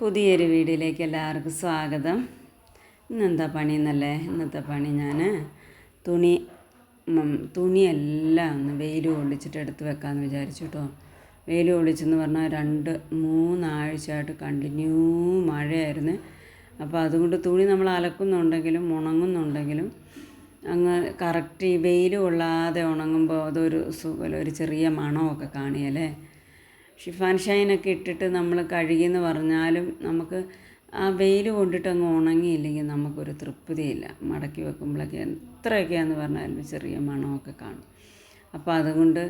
പുതിയൊരു വീഡിയോയിലേക്ക് എല്ലാവർക്കും സ്വാഗതം. ഇന്നെന്താ പണി എന്നല്ലേ ഇന്നത്തെ പണി ഞാൻ തുണി തുണിയെല്ലാം ഒന്ന് വെയിൽ കൊള്ളിച്ചിട്ട് എടുത്ത് വെക്കാമെന്ന് വിചാരിച്ചു കേട്ടോ വെയിൽ കൊള്ളിച്ചെന്ന് പറഞ്ഞാൽ രണ്ട് മൂന്നാഴ്ചയായിട്ട് കണ്ടിന്യൂ മഴയായിരുന്നു. അപ്പോൾ അതുകൊണ്ട് തുണി നമ്മൾ അലക്കുന്നുണ്ടെങ്കിലും ഉണങ്ങുന്നുണ്ടെങ്കിലും അങ്ങ് കറക്റ്റ് ഈ വെയിൽ കൊള്ളാതെ ഉണങ്ങുമ്പോൾ അതൊരു സുഖം ഒരു ചെറിയ മണമൊക്കെ കാണിയല്ലേ ഷിഫാൻ ഷൈനൊക്കെ ഇട്ടിട്ട് നമ്മൾ കഴുകിയെന്ന് പറഞ്ഞാലും നമുക്ക് ആ വെയിൽ കൊണ്ടിട്ട് അങ്ങ് ഉണങ്ങിയില്ലെങ്കിൽ നമുക്കൊരു തൃപ്തിയില്ല. മടക്കി വെക്കുമ്പോഴൊക്കെ എത്രയൊക്കെയാന്ന് പറഞ്ഞാലും ചെറിയ മണമൊക്കെ കാണും. അപ്പോൾ അതുകൊണ്ട്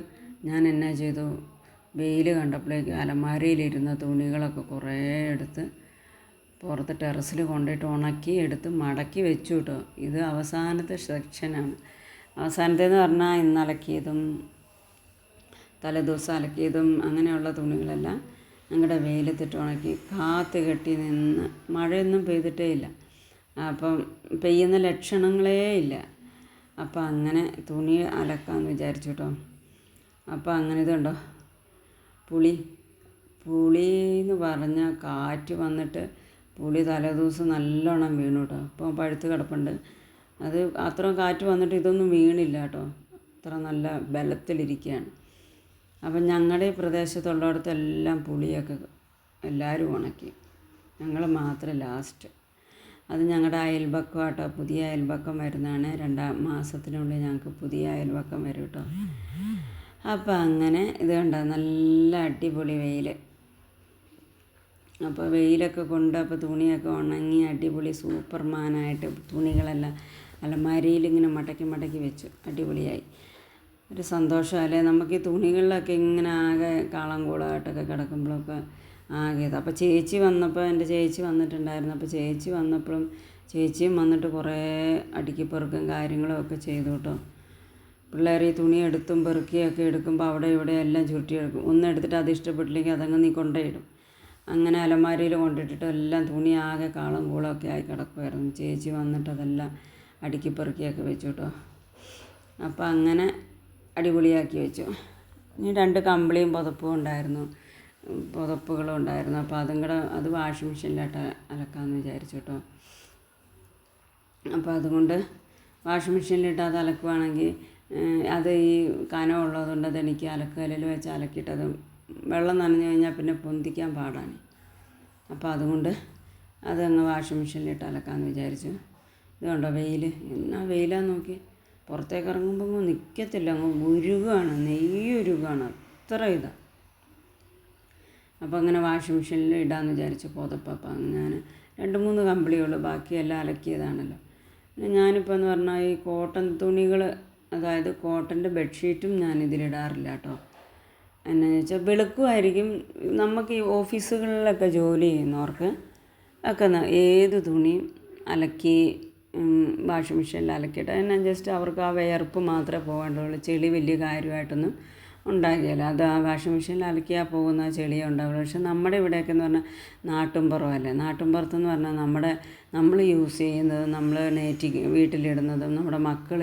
ഞാൻ എന്നാ ചെയ്തു? വെയിൽ കണ്ടപ്പോഴേക്ക് അലമാരയിലിരുന്ന തുണികളൊക്കെ കുറേ എടുത്ത് പുറത്ത് ടെറസിൽ കൊണ്ടിട്ട് ഉണക്കി എടുത്ത് മടക്കി വെച്ചു കേട്ടോ ഇത് അവസാനത്തെ സെക്ഷനാണ്. അവസാനത്തേന്ന് പറഞ്ഞാൽ ഇന്ന് അലക്കിയതും തലേദിവസം അലക്കിയതും അങ്ങനെയുള്ള തുണികളെല്ലാം ഞങ്ങളുടെ വെയിലത്തിട്ട് ഉണക്കി കാത്ത് കെട്ടി നിന്ന് മഴയൊന്നും പെയ്തിട്ടേ ഇല്ല. അപ്പം പെയ്യുന്ന ലക്ഷണങ്ങളേ ഇല്ല. അപ്പം അങ്ങനെ തുണി അലക്കാമെന്ന് വിചാരിച്ചു കേട്ടോ അപ്പം അങ്ങനെ ഇതുണ്ടോ പുളി പുളി എന്ന് പറഞ്ഞാൽ കാറ്റ് വന്നിട്ട് പുളി തലേദിവസം നല്ലോണം വീണു കേട്ടോ അപ്പോൾ പഴുത്ത് കിടപ്പുണ്ട്. അത് അത്രയും കാറ്റ് വന്നിട്ട് ഇതൊന്നും വീണില്ല കേട്ടോ അത്ര നല്ല ബലത്തിലിരിക്കുകയാണ്. അപ്പം ഞങ്ങളുടെ ഈ പ്രദേശത്തുള്ളിടത്തെല്ലാം പുളിയൊക്കെ എല്ലാവരും ഉണക്കി. ഞങ്ങൾ മാത്രം ലാസ്റ്റ് അത് ഞങ്ങളുടെ അയൽപക്കം കേട്ടോ പുതിയ അയൽപക്കം വരുന്നതാണ്. രണ്ടാം മാസത്തിനുള്ളിൽ ഞങ്ങൾക്ക് പുതിയ അയൽപക്കം വരും കേട്ടോ. അപ്പം അങ്ങനെ ഇത് കണ്ടോ? നല്ല അടിപൊളി വെയിൽ അപ്പോൾ വെയിലൊക്കെ കൊണ്ട് അപ്പോൾ തുണിയൊക്കെ ഉണങ്ങി അടിപൊളി സൂപ്പർമാനായിട്ട് തുണികളെല്ലാം അലമാരിയിൽ ഇങ്ങനെ മടക്കി മടക്കി വെച്ചു അടിപൊളിയായി. ഒരു സന്തോഷമല്ലേ നമുക്ക് ഈ തുണികളിലൊക്കെ ഇങ്ങനെ ആകെ കാളം കൂടായിട്ടൊക്കെ കിടക്കുമ്പോഴൊക്കെ ആകെ ഇത്. അപ്പോൾ ചേച്ചി വന്നപ്പോൾ എന്റെ ചേച്ചി വന്നിട്ടുണ്ടായിരുന്നു. അപ്പോൾ ചേച്ചി വന്നപ്പോഴും ചേച്ചിയും വന്നിട്ട് കുറേ അടുക്കി പെറുക്കും കാര്യങ്ങളും ഒക്കെ ചെയ്തു കേട്ടോ. പിള്ളേർ ഈ തുണി എടുത്തും പെറുക്കിയൊക്കെ എടുക്കുമ്പോൾ അവിടെ ഇവിടെ എല്ലാം ചുരുട്ടിയെടുക്കും ഒന്ന് എടുത്തിട്ട് അത് ഇഷ്ടപ്പെട്ടില്ലെങ്കിൽ അതങ്ങ് നീ കൊണ്ടുപോയിടും. അങ്ങനെ അലമാരിയിൽ കൊണ്ടിട്ടിട്ട് എല്ലാം തുണി ആകെ കാളം കൂളമൊക്കെ ആയി കിടക്കുമായിരുന്നു ചേച്ചി വന്നിട്ട് അതെല്ലാം അടുക്കി പെറുക്കിയൊക്കെ വെച്ചു കേട്ടോ. അപ്പോൾ അങ്ങനെ അടിപൊളിയാക്കി വെച്ചു. ഇനി രണ്ട് കമ്പിളിയും പുതപ്പും ഉണ്ടായിരുന്നു. പുതപ്പുകളും ഉണ്ടായിരുന്നു. അപ്പോൾ അതും കൂടെ അത് വാഷിംഗ് മെഷീനിലോട്ട് അലക്കാമെന്ന് വിചാരിച്ചു കേട്ടോ. അപ്പോൾ അതുകൊണ്ട് വാഷിംഗ് മെഷീനിലിട്ട് അത് അലക്കുവാണെങ്കിൽ അത് ഈ കനം ഉള്ളതുകൊണ്ട് അത് എനിക്ക് അലക്കലിൽ വെച്ച് അലക്കിയിട്ട് അത് വെള്ളം നനഞ്ഞു കഴിഞ്ഞാൽ പിന്നെ പൊന്തിക്കാൻ പാടാണ്. അപ്പോൾ അതുകൊണ്ട് അതങ്ങ് വാഷിംഗ് മെഷീനിലിട്ട് അലക്കാമെന്ന് വിചാരിച്ചു. ഇതുകൊണ്ടോ കണ്ടോ വെയിൽ എന്നാ വെയിലാന്ന് നോക്കി പുറത്തേക്ക് ഇറങ്ങുമ്പോൾ അങ്ങ് നിൽക്കത്തില്ല അങ്ങ് ഉരുകാണ്. നെയ്യുരുകാണ് അത്ര ഇതാണ് അപ്പോൾ അങ്ങനെ വാഷിംഗ് മെഷീനിൽ ഇടാമെന്ന് വിചാരിച്ച് പുതപ്പ് അപ്പം ഞാൻ രണ്ട് മൂന്ന് കമ്പിളിയുള്ളൂ ബാക്കിയെല്ലാം അലക്കിയതാണല്ലോ. പിന്നെ ഞാനിപ്പോൾ എന്ന് പറഞ്ഞാൽ ഈ കോട്ടൺ തുണികൾ അതായത് കോട്ടന്റെ ബെഡ്ഷീറ്റും ഞാൻ ഇതിലിടാറില്ല കേട്ടോ. എന്നാന്ന് വെച്ചാൽ വെളുക്കുമായിരിക്കും. നമുക്ക് ഈ ഓഫീസുകളിലൊക്കെ ജോലി ചെയ്യുന്നവർക്ക് ഒക്കെ ഏത് തുണിയും അലക്കി വാഷിംഗ് മെഷീനിൽ അലക്കിയിട്ട് അതിന് ജസ്റ്റ് അവർക്ക് ആ വിയർപ്പ് മാത്രമേ പോകേണ്ടുള്ളൂ. ചെളി വലിയ കാര്യമായിട്ടൊന്നും ഉണ്ടാകില്ല അത് ആ വാഷിംഗ് മെഷീനിൽ അലക്കിയാൽ പോകുന്ന ചെളിയേ ഉണ്ടാവുള്ളൂ. പക്ഷെ നമ്മുടെ ഇവിടെയൊക്കെ എന്ന് പറഞ്ഞാൽ നാട്ടുംപുറമല്ലേ നാട്ടുംപുറത്തെന്ന് പറഞ്ഞാൽ നമ്മുടെ നമ്മൾ യൂസ് ചെയ്യുന്നതും നമ്മൾ നെറ്റി വീട്ടിലിടുന്നതും നമ്മുടെ മക്കൾ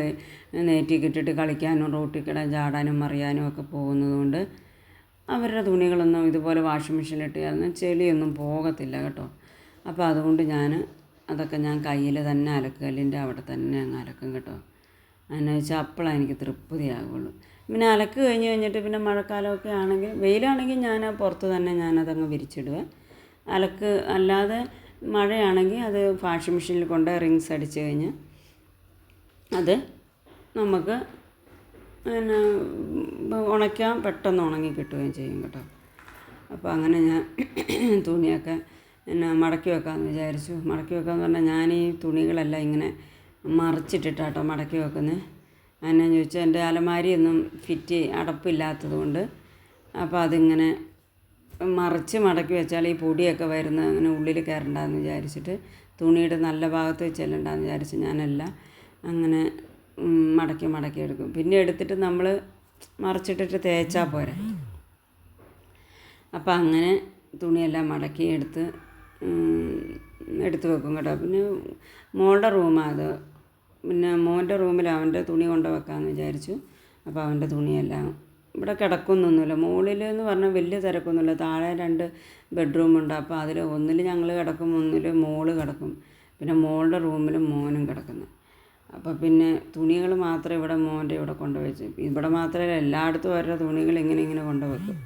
നേറ്റി കിട്ടിയിട്ട് കളിക്കാനും റോട്ടിൽ കിടാൻ ചാടാനും മറിയാനും ഒക്കെ പോകുന്നതുകൊണ്ട് അവരുടെ തുണികളൊന്നും ഇതുപോലെ വാഷിംഗ് മെഷീനിലിട്ട് ചെളിയൊന്നും പോകത്തില്ല കേട്ടോ. അപ്പോൾ അതുകൊണ്ട് ഞാൻ അതൊക്കെ ഞാൻ കയ്യിൽ തന്നെ അലക്കല്ലിന്റെ അവിടെ തന്നെ അങ്ങ് അലക്കും കേട്ടോ. അതിനെ വെച്ചാൽ അപ്പോഴാണ് എനിക്ക് തൃപ്തിയാകുള്ളൂ പിന്നെ അലക്ക് കഴിഞ്ഞ് കഴിഞ്ഞിട്ട് പിന്നെ മഴക്കാലമൊക്കെ ആണെങ്കിൽ വെയിലാണെങ്കിൽ ഞാൻ പുറത്ത് തന്നെ ഞാനതങ്ങ് വിരിച്ചിടുക അലക്ക് അല്ലാതെ മഴയാണെങ്കിൽ അത് വാഷിംഗ് മെഷീനിൽ കൊണ്ട് റിങ്സ് അടിച്ച് കഴിഞ്ഞ് അത് നമുക്ക് പിന്നെ ഉണക്കാൻ പെട്ടെന്ന് ഉണങ്ങി കിട്ടുകയും ചെയ്യും കേട്ടോ. അപ്പോൾ അങ്ങനെ ഞാൻ തുണിയൊക്കെ പിന്നെ മടക്കി വെക്കാമെന്ന് വിചാരിച്ചു. മടക്കി വെക്കാമെന്ന് പറഞ്ഞാൽ ഞാൻ ഈ തുണികളെല്ലാം ഇങ്ങനെ മറിച്ചിട്ടിട്ടാട്ടോ മടക്കി വെക്കുന്നത്. എന്നാന്ന് ചോദിച്ചാൽ എന്റെ അലമാരിയൊന്നും ഫിറ്റ് അടപ്പില്ലാത്തത് കൊണ്ട് അപ്പോൾ അതിങ്ങനെ മറിച്ച് മടക്കി വെച്ചാൽ ഈ പൊടിയൊക്കെ വരുന്ന അങ്ങനെ ഉള്ളിൽ കയറണ്ടെന്ന് വിചാരിച്ചിട്ട് തുണിയുടെ നല്ല ഭാഗത്ത് വെച്ചെല്ലണ്ടെന്ന് വിചാരിച്ച് ഞാനെല്ലാം അങ്ങനെ മടക്കി മടക്കി എടുക്കും. പിന്നെ എടുത്തിട്ട് നമ്മൾ മറിച്ചിട്ടിട്ട് തേച്ചാൽ പോരെ. അപ്പം അങ്ങനെ തുണിയെല്ലാം മടക്കി എടുത്ത് എടുത്ത് വെക്കും കേട്ടോ. പിന്നെ മോളുടെ റൂമാണ് അത്. പിന്നെ മോന്റെ റൂമിൽ അവന്റെ തുണി കൊണ്ട് വെക്കാമെന്ന് വിചാരിച്ചു. അപ്പോൾ അവന്റെ തുണിയെല്ലാം ഇവിടെ കിടക്കുന്നൊന്നുമില്ല. മുകളിൽ എന്ന് പറഞ്ഞാൽ വലിയ തിരക്കൊന്നുമില്ല. താഴെ രണ്ട് ബെഡ്റൂമുണ്ട് അപ്പോൾ അതിൽ ഒന്നിൽ ഞങ്ങൾ കിടക്കും ഒന്നിൽ മോൾ കിടക്കും. പിന്നെ മോളുടെ റൂമിൽ മോനും കിടക്കുന്നു. അപ്പോൾ പിന്നെ തുണികൾ മാത്രം ഇവിടെ മോന്റെ ഇവിടെ കൊണ്ടുവച്ച് ഇവിടെ മാത്രമല്ല എല്ലായിടത്തും അവരുടെ തുണികൾ ഇങ്ങനെ ഇങ്ങനെ കൊണ്ടുവെക്കും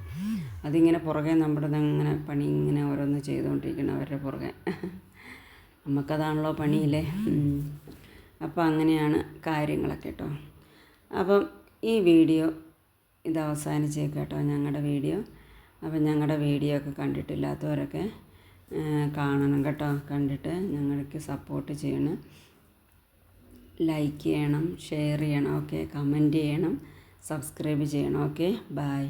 അതിങ്ങനെ പുറകെ നമ്മുടെ ഇങ്ങനെ പണി ഇങ്ങനെ ഓരോന്ന് ചെയ്തുകൊണ്ടിരിക്കണം അവരുടെ പുറകെ. നമുക്കതാണല്ലോ പണിയില്ലേ. അപ്പോൾ അങ്ങനെയാണ് കാര്യങ്ങളൊക്കെ കേട്ടോ അപ്പം ഈ വീഡിയോ ഇത് അവസാനിച്ചേക്ക് കേട്ടോ ഞങ്ങളുടെ വീഡിയോ. അപ്പം ഞങ്ങളുടെ വീഡിയോ ഒക്കെ കണ്ടിട്ടില്ലാത്തവരൊക്കെ കാണണം കേട്ടോ. കണ്ടിട്ട് ഞങ്ങൾക്ക് സപ്പോർട്ട് ചെയ്യണം. ലൈക്ക് ചെയ്യണം ഷെയർ ചെയ്യണം ഓക്കെ. കമന്റ് ചെയ്യണം സബ്സ്ക്രൈബ് ചെയ്യണം ഓക്കെ. ബായ്